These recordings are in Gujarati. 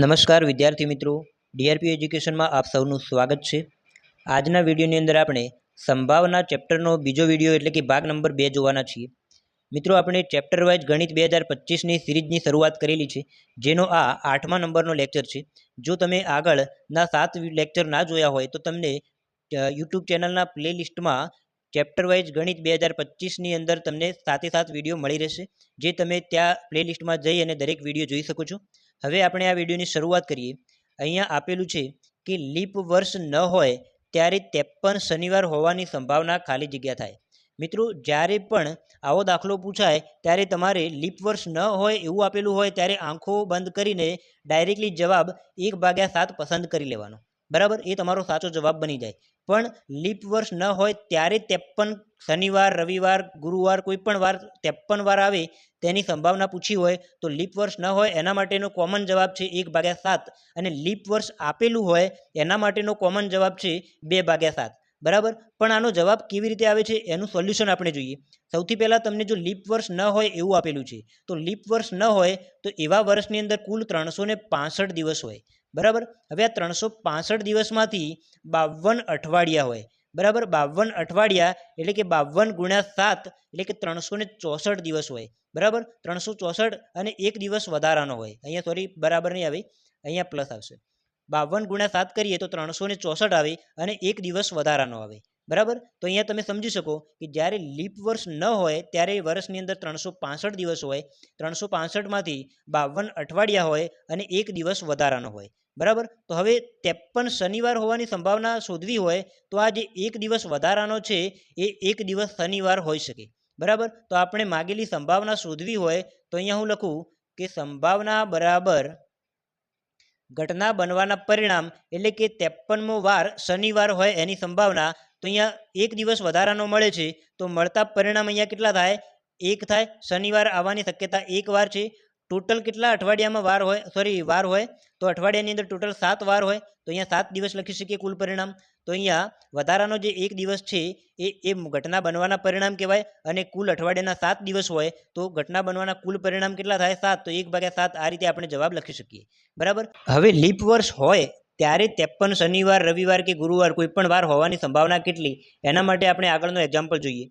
નમસ્કાર વિદ્યાર્થી મિત્રો. ડીઆરપી એજ્યુકેશનમાં આપ સૌનું સ્વાગત છે. આજના વિડીયોની અંદર આપણે સંભાવના ચેપ્ટરનો બીજો વીડિયો એટલે કે ભાગ નંબર બે જોવાના છીએ. મિત્રો, આપણે ચેપ્ટર વાઇઝ ગણિત બે હજાર પચીસની સિરીઝની શરૂઆત કરેલી છે, જેનો આ આઠમા નંબરનો લેક્ચર છે. જો તમે આગળના સાત લેક્ચર ના જોયા હોય તો તમને યુટ્યુબ ચેનલના પ્લેલિસ્ટમાં ચેપ્ટર વાઇઝ ગણિત બે હજાર પચીસની અંદર તમને સાથે સાત વીડિયો મળી રહેશે, જે તમે ત્યાં પ્લેલિસ્ટમાં જઈ અને દરેક વીડિયો જોઈ શકો છો. હવે આપણે આ વિડીયોની શરૂઆત કરીએ. અહીંયા આપેલું છે કે લીપ વર્ષ ન હોય ત્યારે ત્રેપન શનિવાર હોવાની સંભાવના ખાલી જગ્યા થાય. મિત્રો, જ્યારે પણ આવો દાખલો પૂછાય ત્યારે તમારે લીપ વર્ષ ન હોય એવું આપેલું હોય ત્યારે આંખો બંધ કરીને ડાયરેક્ટલી જવાબ એક ભાગ્યા સાત પસંદ કરી લેવાનો. બરાબર? એ તમારો સાચો જવાબ બની જાય. પણ લીપ વર્ષ ન હોય ત્યારે ત્રેપન શનિવાર, રવિવાર, ગુરુવાર કોઈ પણ વાર, ત્રેપન વાર આવે તેની સંભાવના પૂછી હોય તો લીપ વર્ષ ન હોય એના માટેનો કોમન જવાબ છે એક ભાગ્યા સાત. અને લીપ વર્ષ આપેલું હોય એના માટેનો કોમન જવાબ છે બે ભાગ્યા સાત. બરાબર? પણ આનો જવાબ કેવી રીતે આવે છે એનું સોલ્યુશન આપણે જોઈએ. સૌથી પહેલાં તમને જો લીપ વર્ષ ન હોય એવું આપેલું છે, તો લીપ વર્ષ ન હોય તો એવા વર્ષની અંદર કુલ ત્રણસો દિવસ હોય. બરાબર? હવે આ ત્રણસો પાંસઠ દિવસમાંથી બાવન અઠવાડિયા હોય. બરાબર? બાવન અઠવાડિયા એટલે કે બાવન ગુણ્યા સાત એટલે કે ત્રણસો ચોસઠ દિવસ હોય. બરાબર? ત્રણસો ચોસઠ અને એક દિવસ વધારાનો હોય. અહીંયા સોરી બરાબર નહીં આવે? અહીંયા પ્લસ આવશે. બાવન ગુણ્યા સાત કરીએ તો ત્રણસો ચોસઠ આવે અને એક દિવસ વધારાનો આવે. બરાબર? તો અહીંયા તમે સમજી શકો કે જ્યારે લીપ વર્ષ ન હોય, ત્યારે વર્ષની અંદર ત્રણસો પાંસઠ દિવસ હોય, ત્રણસો પાંસઠમાંથી બાવન અઠવાડિયા હોય અને એક દિવસ વધારાનો હોય. બરાબર? તો હવે ત્રેપન શનિવાર હોવાની સંભાવના શોધવી હોય, તો આ જે એક દિવસ વધારાનો છે, એ એક દિવસ શનિવાર હોઈ શકે. બરાબર? તો આપણે માગેલી સંભાવના શોધવી હોય, તો અહીંયા હું લખું કે સંભાવના બરાબર ઘટના બનવાના પરિણામ એટલે કે ત્રેપનમો વાર શનિવાર હોય એની સંભાવના તો અહીંયા એક દિવસ વધારાનો મળે છે, તો મળતા પરિણામ અહીંયા કેટલા થાય? એક થાય. શનિવાર આવવાની શક્યતા એક વાર છે. ટોટલ કેટલા અઠવાડિયામાં વાર હોય? સોરી વાર હોય. તો અઠવાડિયાની અંદર ટોટલ સાત વાર હોય. તો અહીંયા સાત દિવસ લખી શકીએ કુલ પરિણામ. તો અહીંયા વધારાનો જે એક દિવસ છે, એ એ ઘટના બનવાના પરિણામ કહેવાય અને કુલ અઠવાડિયાના સાત દિવસ હોય, તો ઘટના બનવાના કુલ પરિણામ કેટલા થાય? સાત. તો એક ભાગ્યા સાત આ રીતે આપણે જવાબ લખી શકીએ. બરાબર? હવે લીપ વર્ષ હોય ત્યારે ત્રેપન શનિવાર, રવિવાર કે ગુરુવાર કોઈ પણ વાર હોવાની સંભાવના કેટલી? એના માટે આપણે આગળનો એક્ઝામ્પલ જોઈએ.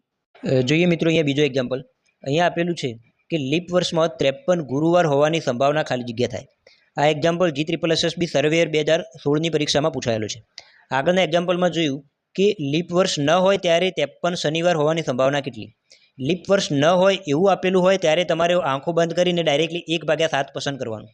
જોઈએ મિત્રો અહીંયા બીજો એક્ઝામ્પલ અહીંયા આપેલું છે કે લીપ વર્ષમાં ત્રેપન ગુરુવાર હોવાની સંભાવના ખાલી જગ્યા થાય. આ example G triple SSB surveyor બે હજાર સોળની પરીક્ષામાં પૂછાયેલું છે. આગળના એક્ઝામ્પલમાં જોયું કે લીપ વર્ષ ન હોય ત્યારે ત્રેપન શનિવાર હોવાની સંભાવના કેટલી? લીપ વર્ષ ન હોય એવું આપેલું હોય ત્યારે તમારે આંખો બંધ કરીને ડાયરેક્ટલી એક ભાગ્યા સાત પસંદ કરવાનું.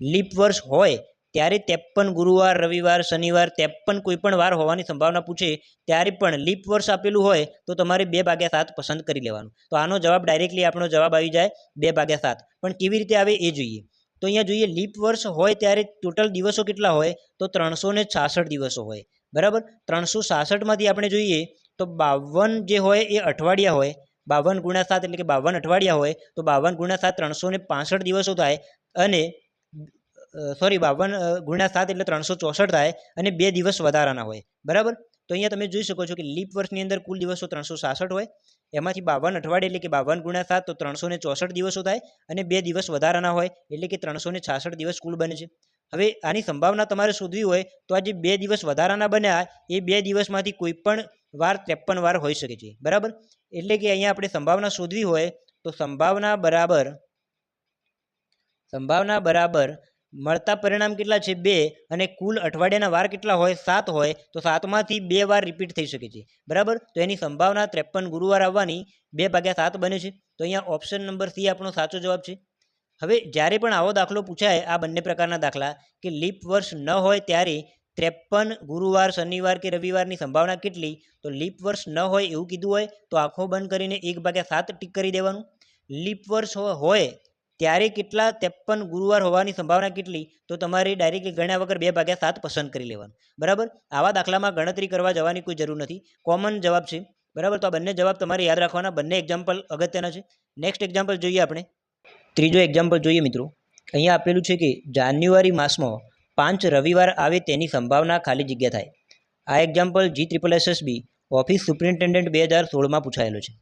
લીપ વર્ષ હોય ત્યારે ત્રેપન ગુરુવાર, રવિવાર, શનિવાર ત્રેપન કોઈ પણ વાર હોવાની સંભાવના પૂછે, ત્યારે પણ લીપ વર્ષ આપેલું હોય તો તમારે બે ભાગ્યા સાત પસંદ કરી લેવાનું. તો આનો જવાબ ડાયરેક્ટલી આપણો જવાબ આવી જાય, બે ભાગ્યા સાત. પણ કેવી રીતે આવે એ જોઈએ. તો અહીંયા જોઈએ, લીપ વર્ષ હોય ત્યારે ટોટલ દિવસો કેટલા હોય? તો ત્રણસો છાસઠ દિવસો હોય. બરાબર? ત્રણસો છાસઠમાંથી આપણે જોઈએ, તો બાવન જે હોય એ અઠવાડિયા હોય. બાવન ગુણ્યા સાત એટલે કે બાવન અઠવાડિયા હોય. તો બાવન ગુણ્યા સાત ત્રણસો ને દિવસો થાય અને સોરી બાવન ગુણ્યા સાત એટલે ત્રણસો ચોસઠ થાય અને બે દિવસ વધારાના હોય. બરાબર? તો અહીંયા તમે જોઈ શકો છો કે લીપ વર્ષની અંદર કુલ દિવસો ત્રણસો સાસઠ હોય. એમાંથી બાવન અઠવાડિયે એટલે કે બાવન ગુણ્યા સાત તો ત્રણસો ચોસઠ દિવસો થાય અને બે દિવસ વધારાના હોય એટલે કે ત્રણસો છાસઠ દિવસ કુલ બને છે. હવે આની સંભાવના તમારે શોધવી હોય તો આ જે બે દિવસ વધારાના બન્યા એ બે દિવસમાંથી કોઈ પણ વાર ત્રેપન વાર હોઈ શકે છે. બરાબર? એટલે કે અહીંયા આપણે સંભાવના શોધવી હોય તો સંભાવના બરાબર સંભાવના બરાબર મળતા પરિણામ કેટલા છે? બે. અને કુલ અઠવાડિયાના વાર કેટલા હોય? સાત હોય. તો સાતમાંથી બે વાર રિપીટ થઈ શકે છે. બરાબર? તો એની સંભાવના ત્રેપન ગુરુવાર આવવાની બે ભાગ્યા સાત બને છે. તો અહીંયા ઓપ્શન નંબર સી આપણો સાચો જવાબ છે. હવે જ્યારે પણ આવો દાખલો પૂછાય, આ બંને પ્રકારના દાખલા, કે લીપ વર્ષ ન હોય ત્યારે ત્રેપન ગુરુવાર, શનિવાર કે રવિવારની સંભાવના કેટલી? તો લીપ વર્ષ ન હોય એવું કીધું હોય, તો આંખો બંધ કરીને એક ભાગ્યા સાત ટીક કરી દેવાનું. લીપ વર્ષ હોય ત્યારે કેટલા ત્રેપન ગુરુવાર હોવાની સંભાવના કેટલી, તો તમારે ડાયરેક્ટલી ગણ્યા વગર બે ભાગ્યા સાત પસંદ કરી લેવાનું. બરાબર? આવા દાખલામાં ગણતરી કરવા જવાની કોઈ જરૂર નથી. કોમન જવાબ છે. બરાબર? તો આ બંને જવાબ તમારે યાદ રાખવાના. બંને એક્ઝામ્પલ અગત્યના છે. નેક્સ્ટ એક્ઝામ્પલ જોઈએ આપણે. ત્રીજો એક્ઝામ્પલ જોઈએ મિત્રો. અહીંયા આપેલું છે કે જાન્યુઆરી માસમાં પાંચ રવિવાર આવે તેની સંભાવના ખાલી જગ્યા થાય. આ example G triple SSB office superintendent બે હજાર સોળમાં પૂછાયેલો છે.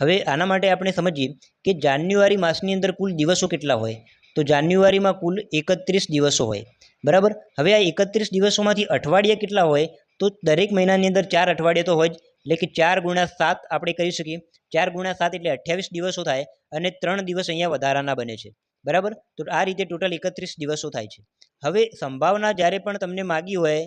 હવે આના માટે આપણે સમજીએ કે જાન્યુઆરી માસની અંદર કુલ દિવસો કેટલા હોય? તો જાન્યુઆરીમાં કુલ એકત્રીસ દિવસો હોય. બરાબર? હવે આ એકત્રીસ દિવસોમાંથી અઠવાડિયા કેટલા હોય? તો દરેક મહિનાની અંદર ચાર અઠવાડિયા તો હોય જ. એટલે કે ચાર ગુણ્યા સાત આપણે કરી શકીએ. ચાર ગુણ્યા સાત એટલે અઠ્યાવીસ દિવસો થાય અને ત્રણ દિવસ અહીંયા વધારાના બને છે. બરાબર? તો આ રીતે ટોટલ એકત્રીસ દિવસો થાય છે. હવે સંભાવના જ્યારે પણ તમને માગી હોય,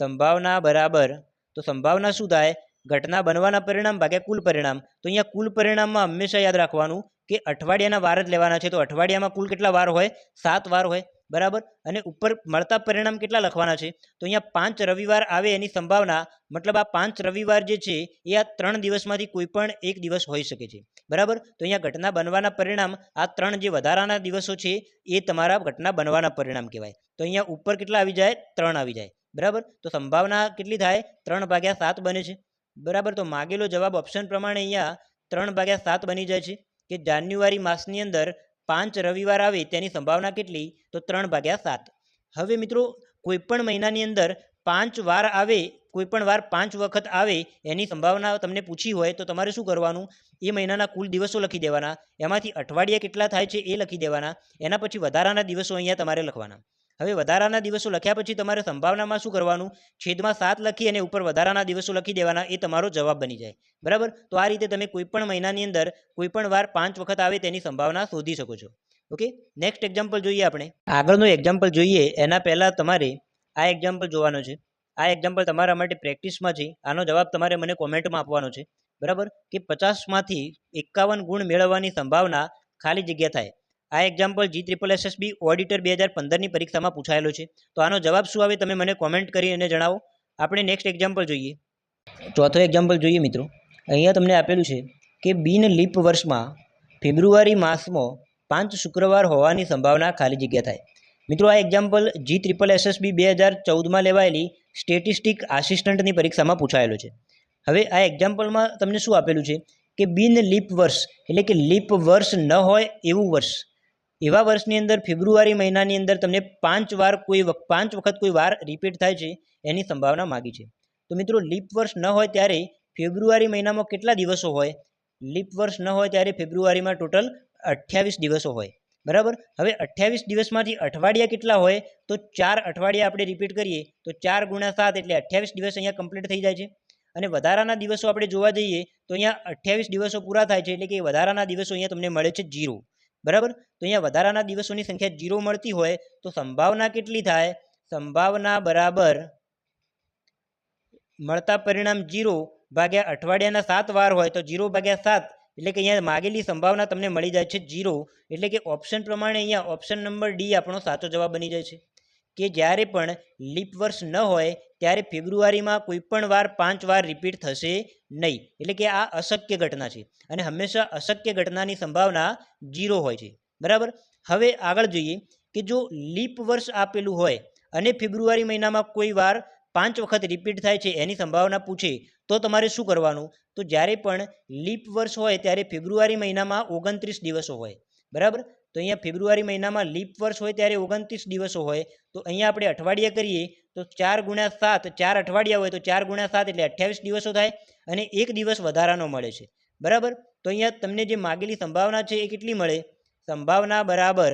સંભાવના બરાબર, તો સંભાવના શું થાય? ઘટના બનવાના પરિણામ ભાગ્યા કુલ પરિણામ. તો અહીંયા કુલ પરિણામમાં હંમેશા યાદ રાખવાનું કે અઠવાડિયાના વાર જ લેવાના છે. તો અઠવાડિયામાં કુલ કેટલા વાર હોય? સાત વાર હોય. બરાબર? અને ઉપર મળતા પરિણામ કેટલા લખવાના છે? તો અહીંયા પાંચ રવિવાર આવે એની સંભાવના, મતલબ આ પાંચ રવિવાર જે છે, એ આ ત્રણ દિવસમાંથી કોઈ પણ એક દિવસ હોઈ શકે છે. બરાબર? તો અહીંયા ઘટના બનવાના પરિણામ, આ ત્રણ જે વધારાના દિવસો છે, એ તમારા ઘટના બનવાના પરિણામ કહેવાય. તો અહીંયા ઉપર કેટલા આવી જાય? ત્રણ આવી જાય. બરાબર? તો સંભાવના કેટલી થાય? ત્રણ ભાગ્યા સાત બને છે. બરાબર, તો માગેલો જવાબ ઓપ્શન પ્રમાણે અહીંયા ત્રણ ભાગ્યા સાત બની જાય છે કે જાન્યુઆરી માસની અંદર પાંચ રવિવાર આવે તેની સંભાવના કેટલી? તો ત્રણ ભાગ્યા સાત. હવે મિત્રો, કોઈપણ મહિનાની અંદર પાંચ વાર આવે, કોઈપણ વાર પાંચ વખત આવે એની સંભાવના તમને પૂછી હોય તો તમારે શું કરવાનું? એ મહિનાના કુલ દિવસો લખી દેવાના. એમાંથી અઠવાડિયા કેટલા થાય છે એ લખી દેવાના. એના પછી વધારાના દિવસો અહીંયા તમારે લખવાના. હવે વધારાના દિવસો લખ્યા પછી તમારે સંભાવનામાં શું કરવાનું? છેદમાં સાત લખી અને ઉપર વધારાના દિવસો લખી દેવાના, એ તમારો જવાબ બની જાય. બરાબર? તો આ રીતે તમે કોઈપણ મહિનાની અંદર કોઈપણ વાર પાંચ વખત આવે તેની સંભાવના શોધી શકો છો. ઓકે? નેક્સ્ટ એક્ઝામ્પલ જોઈએ આપણે. આગળનો એક્ઝામ્પલ જોઈએ. એના પહેલાં તમારે આ એક્ઝામ્પલ જોવાનો છે. આ એક્ઝામ્પલ તમારા માટે પ્રેક્ટિસમાં છે. આનો જવાબ તમારે મને કોમેન્ટમાં આપવાનો છે. બરાબર? કે પચાસમાંથી એકાવન ગુણ મેળવવાની સંભાવના ખાલી જગ્યા થાય. આ example G triple SSB auditor બે હજાર પંદરની પરીક્ષામાં પૂછાયેલો છે. તો આનો જવાબ શું આવે તમે મને કોમેન્ટ કરી અને જણાવો. આપણે નેક્સ્ટ એક્ઝામ્પલ જોઈએ. ચોથો એક્ઝામ્પલ જોઈએ મિત્રો. અહીંયા તમને આપેલું છે કે બિન લીપ વર્ષમાં ફેબ્રુઆરી માસમાં પાંચ શુક્રવાર હોવાની સંભાવના ખાલી જગ્યા થાય. મિત્રો આ એક્ઝામ્પલ જી ટ્રિપલ એસએસબી બે હજાર ચૌદમાં લેવાયેલી સ્ટેટિસ્ટિક આસિસ્ટન્ટની પરીક્ષામાં પૂછાયેલો છે. હવે આ એક્ઝામ્પલમાં તમને શું આપેલું છે કે બિન લીપ વર્ષ એટલે કે લીપ વર્ષ ન હોય એવું વર્ષ. એવા વર્ષની અંદર ફેબ્રુઆરી મહિનાની અંદર તમને પાંચ વાર કોઈ પાંચ વખત કોઈ વાર રિપીટ થાય છે એની સંભાવના માગી છે. તો મિત્રો લીપ વર્ષ ન હોય ત્યારે ફેબ્રુઆરી મહિનામાં કેટલા દિવસો હોય? લીપ વર્ષ ન હોય ત્યારે ફેબ્રુઆરીમાં ટોટલ અઠ્યાવીસ દિવસો હોય. બરાબર? હવે અઠ્યાવીસ દિવસમાંથી અઠવાડિયા કેટલા હોય? તો ચાર અઠવાડિયા આપણે રિપીટ કરીએ, તો ચાર ગુણ્યા સાત એટલે અઠ્યાવીસ દિવસ અહીંયા કમ્પ્લીટ થઈ જાય છે. અને વધારાના દિવસો આપણે જોવા જઈએ, તો અહીંયા અઠ્યાવીસ દિવસો પૂરા થાય છે, એટલે કે વધારાના દિવસો અહીંયા તમને મળે છે જીરો બરાબર? તો અહીંયા વધારાના દિવસોની સંખ્યા જીરો મળતી હોય તો સંભાવના કેટલી થાય? સંભાવના બરાબર મળતા પરિણામ જીરો ભાગ્યા અઠવાડિયાના સાત વાર હોય તો જીરો ભાગ્યા સાત. એટલે કે અહીંયા માગેલી સંભાવના તમને મળી જાય છે જીરો. એટલે કે ઓપ્શન પ્રમાણે અહીંયા ઓપ્શન નંબર ડી આપણો સાચો જવાબ બની જાય છે. કે જ્યારે પણ લીપ વર્ષ ન હોય ત્યારે ફેબ્રુઆરીમાં કોઈ પણ વાર પાંચ વાર રિપીટ થશે નહીં. એટલે કે આ અશક્ય ઘટના છે. અને હંમેશા અશક્ય ઘટનાની સંભાવના જીરો હોય છે. બરાબર? હવે આગળ જોઈએ કે જો લીપ વર્ષ આપેલું હોય અને ફેબ્રુઆરી મહિનામાં કોઈ વાર પાંચ વખત રિપીટ થાય છે એની સંભાવના પૂછે, તો તમારે શું કરવાનું? તો જ્યારે પણ લીપ વર્ષ હોય ત્યારે ફેબ્રુઆરી મહિનામાં ઓગણત્રીસ દિવસો હોય. બરાબર? તો અહીંયા ફેબ્રુઆરી મહિનામાં લીપ વર્ષ હોય ત્યારે ઓગણત્રીસ દિવસો હોય. તો અહીંયા આપણે અઠવાડિયા કરીએ, તો ચાર ગુણ્યા સાત, ચાર અઠવાડિયા હોય તો ચાર ગુણ્યા સાત એટલે અઠ્યાવીસ દિવસો થાય અને એક દિવસ વધારાનો મળે છે. બરાબર? તો અહીંયા તમને જે માગેલી સંભાવના છે એ કેટલી મળે? સંભાવના બરાબર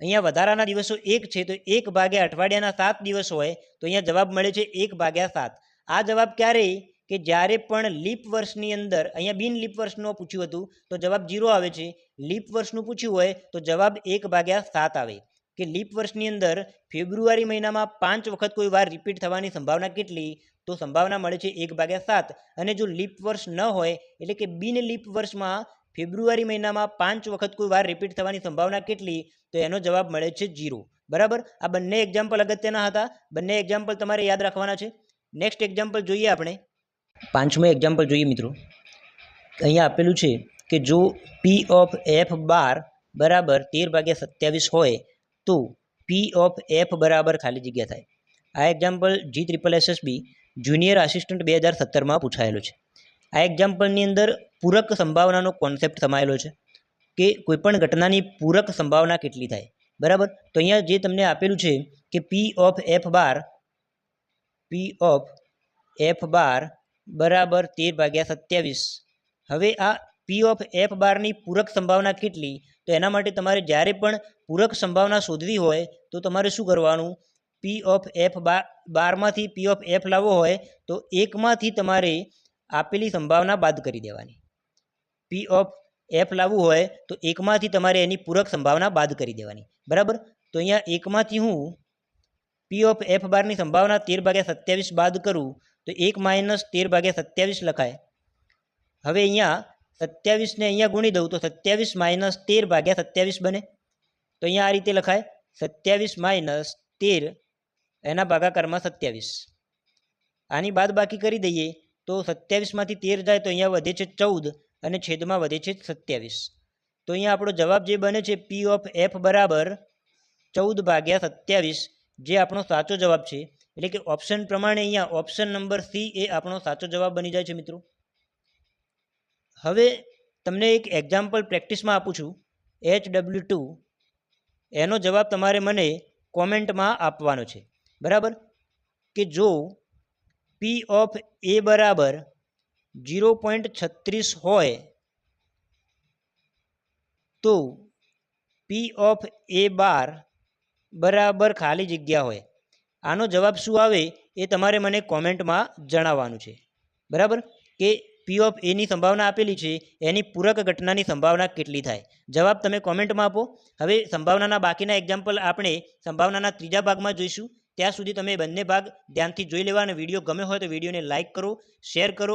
અહીંયા વધારાના દિવસો એક છે, તો એક ભાગ્યા અઠવાડિયાના સાત દિવસ હોય તો અહીંયા જવાબ મળે છે એક ભાગ્યા સાત. આ જવાબ ક્યારે કે જ્યારે પણ લીપ વર્ષની અંદર, અહીંયા બિન લીપ વર્ષનું પૂછ્યું હતું, તો જવાબ જીરો આવે છે. લીપ વર્ષનું પૂછ્યું હોય, તો જવાબ એક ભાગ્યા સાત આવે. કે લીપ વર્ષની અંદર ફેબ્રુઆરી મહિનામાં પાંચ વખત કોઈ વાર રિપીટ થવાની સંભાવના કેટલી? તો સંભાવના મળે છે એક ભાગ્યા સાત. અને જો લીપ વર્ષ ન હોય, એટલે કે બિન લીપ વર્ષમાં ફેબ્રુઆરી મહિનામાં પાંચ વખત કોઈ વાર રિપીટ થવાની સંભાવના કેટલી? તો એનો જવાબ મળે છે જીરો. બરાબર? આ બંને એક્ઝામ્પલ અગત્યના હતા. બંને એક્ઝામ્પલ તમારે યાદ રાખવાના છે. નેક્સ્ટ એક્ઝામ્પલ જોઈએ આપણે. પાંચમું એક્ઝામ્પલ જોઈએ મિત્રો. અહીંયા આપેલું છે કે જો પી ઓફ એફ બાર બરાબર તેર ભાગ્યા સત્યાવીસ હોય તો પી ઓફ એફ બરાબર ખાલી જગ્યા થાય. આ example G triple SSB junior assistant બે હજાર સત્તરમાં પૂછાયેલો છે. આ એક્ઝામ્પલની અંદર પૂરક સંભાવનાનો કોન્સેપ્ટ સમાયેલો છે કે કોઈપણ ઘટનાની પૂરક સંભાવના કેટલી થાય. બરાબર? તો અહીંયા જે તમને આપેલું છે કે P of F bar P of F bar બરાબર તેર ભાગ્યા સત્યાવીસ. હવે આ પી ઓફ એફ બારની પૂરક સંભાવના કેટલી? તો એના માટે તમારે જ્યારે પણ પૂરક સંભાવના શોધવી હોય, તો તમારે શું કરવાનું? પી ઓફ એફ બાર બારમાંથી પી ઓફ એફ લાવવો હોય, તો એકમાંથી તમારે આપેલી સંભાવના બાદ કરી દેવાની. પી ઓફ એફ લાવવું હોય, તો એકમાંથી તમારે એની પૂરક સંભાવના બાદ કરી દેવાની. બરાબર? તો અહીંયા એકમાંથી હું પી ઓફ એફ બારની સંભાવના તેર ભાગ્યા સત્યાવીસ બાદ કરું તો એક માઇનસ તેર ભાગ્યા સત્યાવીસ લખાય. હવે અહીંયા સત્યાવીસને અહીંયા ગુણી દઉં તો સત્યાવીસ માઇનસ તેર ભાગ્યા સત્યાવીસ બને. તો અહીંયા આ રીતે લખાય, સત્યાવીસ માઇનસ તેર એના ભાગાકારમાં સત્યાવીસ. આની બાદ બાકી કરી દઈએ તો સત્યાવીસમાંથી તેર જાય તો અહીંયા વધે છે ચૌદ અને છેદમાં વધે છે સત્યાવીસ. તો અહીંયા આપણો જવાબ જે બને છે પી ઓફ એફ બરાબર ચૌદ ભાગ્યા સત્યાવીસ, જે આપણો સાચો જવાબ છે એટલે કે ઓપ્શન પ્રમાણે અહીંયા ઓપ્શન નંબર સી એ આપણો સાચો જવાબ બની જાય છે, મિત્રો. હવે તમને એક એક્ઝામ્પલ પ્રેક્ટિસમાં આપું છું. એચ ડબલ્યુ એનો જવાબ તમારે મને કોમેન્ટમાં આપવાનો છે. બરાબર? કે જો પી ઓફ એ બરાબર જીરો પોઈન્ટ છત્રીસ હોય, તો પી ઓફ એ બાર બરાબર ખાલી જગ્યા હોય. આનો જવાબ શું આવે એ તમારે મને કોમેન્ટમાં જણાવવાનું છે. બરાબર? કે પી ઓફ એની સંભાવના આપેલી છે, એની પૂરક ઘટનાની સંભાવના કેટલી થાય? જવાબ તમે કોમેન્ટમાં આપો. હવે સંભાવનાના બાકીના એક્ઝામ્પલ આપણે સંભાવનાના ત્રીજા ભાગમાં જોઈશું. ત્યાં સુધી તમે બંને ભાગ ધ્યાનથી જોઈ લેવા અને વીડિયો ગમે હોય તો વિડીયોને લાઇક કરો શેર કરો.